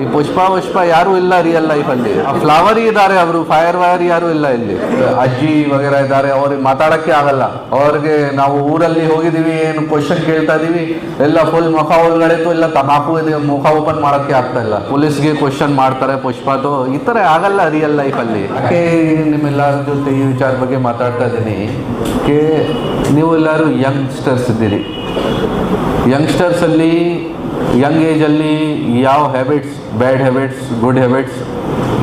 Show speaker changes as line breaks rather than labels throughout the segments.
ಈ ಪುಷ್ಪ ಪುಷ್ಪ ಯಾರು ಇಲ್ಲ ರಿಯಲ್ ಲೈಫ್ ಅಲ್ಲಿ. ಫ್ಲವರ್ ಇದ್ದಾರೆ ಅವರು ಫೈರ್ ವೈರ್ ಯಾರು ಇಲ್ಲ ಇಲ್ಲಿ. ಅಜ್ಜಿ ವಗೇರಾ ಇದ್ದಾರೆ, ಅವ್ರಿಗೆ ಮಾತಾಡಕ್ಕೆ ಆಗಲ್ಲ. ಅವ್ರಿಗೆ ನಾವು ಊರಲ್ಲಿ ಹೋಗಿದೀವಿ ಏನು ಕ್ವಶನ್ ಕೇಳ್ತಾ ಇದೀವಿ, ಎಲ್ಲ ಫುಲ್ ಮುಖ ಒಳಗಡೆ ಇಲ್ಲ ತಮಾಕು ಇದೆ, ಮುಖ ಓಪನ್ ಮಾಡಕ್ಕೆ ಆಗ್ತಾ ಇಲ್ಲ. ಪೊಲೀಸ್ಗೆ ಕ್ವಶನ್ ಮಾಡ್ತಾರೆ, ಪುಷ್ಪದು, ಈ ತರ ಆಗಲ್ಲ ರಿಯಲ್ ಲೈಫ್ ಅಲ್ಲಿ. ಯಾಕೆ ನಿಮ್ಮೆಲ್ಲರ ಜೊತೆ ಈ ವಿಚಾರ ಬಗ್ಗೆ ಮಾತಾಡ್ತಾ ಇದ್ದೀನಿ? ನೀವು ಎಲ್ಲರೂ ಯಂಗ್ಸ್ಟರ್ಸ್ ಇದ್ದೀರಿ? ಯಂಗ್ಸ್ಟರ್ಸ್ ಅಲ್ಲಿ ಯಂಗ್ ಏಜಲ್ಲಿ ಯಾವ habits bad habits good habits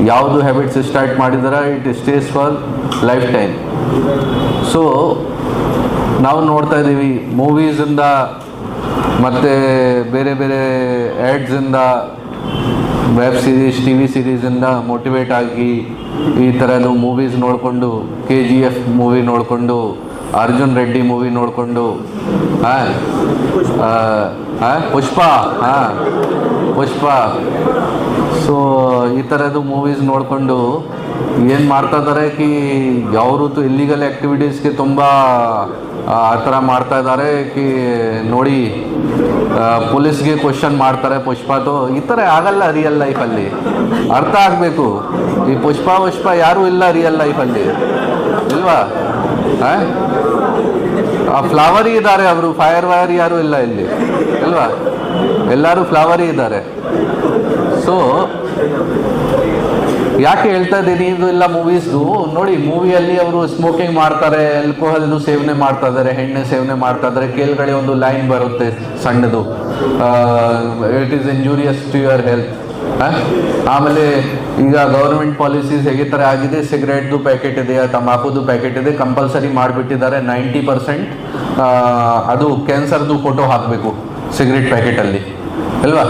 ಯಾವುದು ಹ್ಯಾಬಿಟ್ಸ್ ಸ್ಟಾರ್ಟ್ ಮಾಡಿದ್ರೆ it stays for lifetime so ನಾವು ನೋಡ್ತಾ ಇದ್ದೀವಿ ಮೂವೀಸಿಂದ ಮತ್ತು ಬೇರೆ ಬೇರೆ ಆ್ಯಡ್ಸಿಂದ ವೆಬ್ ಸೀರೀಸ್ ಟಿ ವಿ ಸೀರೀಸಿಂದ ಮೋಟಿವೇಟ್ ಆಗಿ ಈ ಥರದ್ದು ಮೂವೀಸ್ ನೋಡಿಕೊಂಡು ಕೆ ಜಿ ಎಫ್ ಮೂವಿ ನೋಡಿಕೊಂಡು ಅರ್ಜುನ್ ರೆಡ್ಡಿ ಮೂವಿ ನೋಡಿಕೊಂಡು, ಹಾಂ ಹಾಂ, ಪುಷ್ಪ ಹಾಂ, ಪುಷ್ಪ. ಸೊ ಈ ಥರದ್ದು ಮೂವೀಸ್ ನೋಡಿಕೊಂಡು ಏನು ಮಾಡ್ತಾ ಇದ್ದಾರೆ ಕಿ ಅವರು ಇಲ್ಲಿಗಲ್ ಆ್ಯಕ್ಟಿವಿಟೀಸ್ಗೆ ತುಂಬ, ಆ ಥರ ಮಾಡ್ತಾ ಇದ್ದಾರೆ ಕಿ, ನೋಡಿ ಪೊಲೀಸ್ಗೆ ಕ್ವಶನ್ ಮಾಡ್ತಾರೆ ಪುಷ್ಪದು. ಈ ಥರ ಆಗಲ್ಲ ರಿಯಲ್ ಲೈಫಲ್ಲಿ ಅರ್ಥ ಆಗಬೇಕು. ಈ ಪುಷ್ಪ ಪುಷ್ಪ ಯಾರೂ ಇಲ್ಲ ರಿಯಲ್ ಲೈಫಲ್ಲಿ ಇಲ್ವಾ? ಆ ಫ್ಲವರಿ ಇದ್ದಾರೆ ಅವರು ಫೈರ್ ವೈರ್ ಯಾರು ಇಲ್ಲ ಇಲ್ಲಿ, ಅಲ್ವಾ? ಎಲ್ಲರೂ ಫ್ಲವರಿ ಇದ್ದಾರೆ. ಸೊ ಯಾಕೆ ಹೇಳ್ತಾ ಇದ್ದೀನಿ ಇದು ಇಲ್ಲ ಮೂವೀಸ್ದು ನೋಡಿ ಮೂವಿಯಲ್ಲಿ ಅವರು ಸ್ಮೋಕಿಂಗ್ ಮಾಡ್ತಾರೆ ಆಲ್ಕೋಹಾಲ್ದು ಸೇವನೆ ಮಾಡ್ತಾ ಇದ್ದಾರೆ ಹೆಣ್ಣೆ ಸೇವನೆ ಮಾಡ್ತಾ ಇದ್ದಾರೆ, ಕೆಳಗಡೆ ಒಂದು ಲೈನ್ ಬರುತ್ತೆ ಸಣ್ಣದು. It is injurious to your health ಆಮೇಲೆ ಈಗ ಗೌರ್ಮೆಂಟ್ ಪಾಲಿಸೀಸ್ ಹೇಗೆ ತರ ಆಗಿದೆ ಸಿಗರೇಟ್ದು ಪ್ಯಾಕೆಟ್ ಇದೆ ತಂಬಾಕುದು ಪ್ಯಾಕೆಟ್ ಇದೆ ಕಂಪಲ್ಸರಿ ಮಾಡಿಬಿಟ್ಟಿದ್ದಾರೆ ನೈಂಟಿ ಪರ್ಸೆಂಟ್ ಅದು ಕ್ಯಾನ್ಸರ್ದು ಫೋಟೋ ಹಾಕಬೇಕು ಸಿಗರೇಟ್ ಪ್ಯಾಕೆಟಲ್ಲಿ ಅಲ್ವಾ?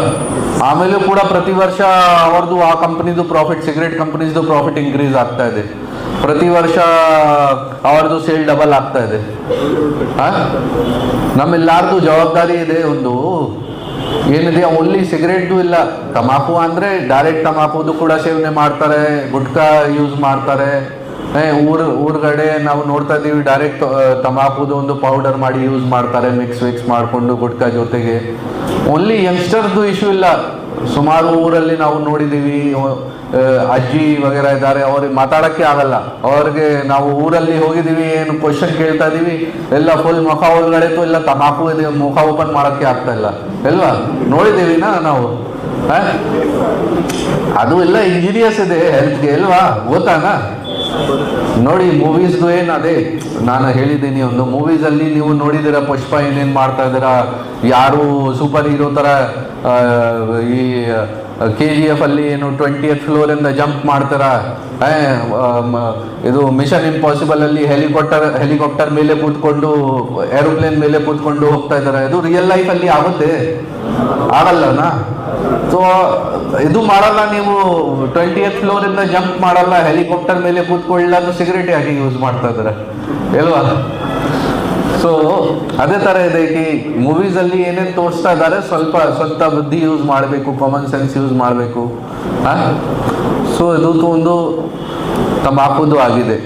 ಆಮೇಲೆ ಕೂಡ ಪ್ರತಿ ವರ್ಷ ಅವ್ರದ್ದು ಆ ಕಂಪ್ನಿದು ಪ್ರಾಫಿಟ್ ಸಿಗರೇಟ್ ಕಂಪ್ನೀಸ್ದು ಪ್ರಾಫಿಟ್ ಇನ್ಕ್ರೀಸ್ ಆಗ್ತಾ ಇದೆ. ಪ್ರತಿ ವರ್ಷ ಅವ್ರದ್ದು ಸೇಲ್ ಡಬಲ್ ಆಗ್ತಾ ಇದೆ? ನಮ್ಮೆಲ್ಲಾರ್ದು ಜವಾಬ್ದಾರಿ ಇದೆ ಒಂದು. ಏನಿದೆ ಓನ್ಲಿ ಸಿಗರೇಟ್ದು ಇಲ್ಲ. ತಮಾಕು ಅಂದ್ರೆ ಡೈರೆಕ್ಟ್ ತಮಾಕುದು ಕೂಡ ಸೇವನೆ ಮಾಡ್ತಾರೆ, ಗುಟ್ಕಾ ಯೂಸ್ ಮಾಡ್ತಾರೆ. ಊರು ಊರ್, ಊರ್ಗಡೆ ನಾವು ನೋಡ್ತಾ ಇದೀವಿ ಡೈರೆಕ್ಟ್ ತಮಾಕುದು ಒಂದು ಪೌಡರ್ ಮಾಡಿ ಯೂಸ್ ಮಾಡ್ತಾರೆ ಮಿಕ್ಸ್ ವಿಕ್ಸ್ ಮಾಡಿಕೊಂಡು ಗುಟ್ಕಾ ಜೊತೆಗೆ. ಓನ್ಲಿ ಯಂಗ್ಸ್ಟರ್ದು ಇಶ್ಯೂ ಇಲ್ಲ. ಸುಮಾರು ಊರಲ್ಲಿ ನಾವು ನೋಡಿದೀವಿ ಅಜ್ಜಿ ವಗೇರ ಇದ್ದಾರೆ, ಅವ್ರಿಗೆ ಮಾತಾಡಕ್ಕೆ ಆಗಲ್ಲ. ಅವ್ರಿಗೆ ನಾವು ಊರಲ್ಲಿ ಹೋಗಿದೀವಿ ಏನು ಕ್ವಶನ್ ಕೇಳ್ತಾ ಇದೀವಿ ಎಲ್ಲ ಫುಲ್ ಮುಖ ಒಳಗಡೆ ಇಲ್ಲ ತಮಾಕು ಇದೆ, ಮುಖ ಓಪನ್ ಮಾಡಕ್ಕೆ ಆಗ್ತಾ ಇಲ್ಲ. ಅಲ್ವಾ? ನೋಡಿದೀವಿನಾ ನಾವು? ಅದು ಎಲ್ಲ ಇಂಜಿನಿಯರ್ಸ್ ಇದೆ ಹೆಲ್ತ್ಗೆ ಅಲ್ವಾ? ಗೊತ್ತಾನ ನೋಡಿ ಮೂವೀಸ್ದು ಏನು ಅದೇ? ನಾನು ಹೇಳಿದ್ದೀನಿ ಒಂದು ಮೂವೀಸಲ್ಲಿ ನೀವು ನೋಡಿದ್ದೀರಾ ಪುಷ್ಪ ಏನೇನು ಮಾಡ್ತಾ ಇದ್ದೀರಾ? ಯಾರು ಸೂಪರ್ ಹೀರೋ ಥರ ಈ ಕೆ ಜಿ ಎಫ್ ಅಲ್ಲಿ ಏನು ಟ್ವೆಂಟಿ ಏತ್ ಫ್ಲೋರಿಂದ ಜಂಪ್ ಮಾಡ್ತಾರ? ಇದು ಮಿಷನ್ ಇಂಪಾಸಿಬಲ್ ಅಲ್ಲಿ ಹೆಲಿಕಾಪ್ಟರ್ ಹೆಲಿಕಾಪ್ಟರ್ ಮೇಲೆ ಕೂತ್ಕೊಂಡು ಏರೋಪ್ಲೇನ್ ಮೇಲೆ ಕೂತ್ಕೊಂಡು ಹೋಗ್ತಾ ಇದ್ದಾರೆ. ಇದು ರಿಯಲ್ ಲೈಫ್ ಅಲ್ಲಿ ಆಗುತ್ತೆ. ಆಗಲ್ಲನಾ? ಸೊ ಇದು ಮಾಡಲ್ಲ ನೀವು. ಟ್ವೆಂಟಿ ಏತ್ ಫ್ಲೋರ್ ಇಂದ ಜಂಪ್ ಮಾಡಲ್ಲ. ಹೆಲಿಕಾಪ್ಟರ್ ಮೇಲೆ ಕೂತ್ಕೊಳ್ಳಲ್ಲ ಸಿಗರೇಟ್ ಯಾಕೆ ಯೂಸ್ ಮಾಡ್ತಾ ಇದ್ದಾರೆ? ಅಲ್ವಾ ಸೊ ಅದೇ ತರ ಇದೆ ಈ ಮೂವೀಸ್ ಅಲ್ಲಿ ಏನೇನು ತೋರಿಸ್ತಾ ಇದ್ದಾರೆ, ಸ್ವಲ್ಪ ಸ್ವಂತ ಬುದ್ಧಿ ಯೂಸ್ ಮಾಡಬೇಕು ಕಾಮನ್ ಸೆನ್ಸ್ ಯೂಸ್ ಮಾಡಬೇಕು ಸೊ ಇದು ಒಂದು ತಂಬಾಕುದು ಆಗಿದೆ.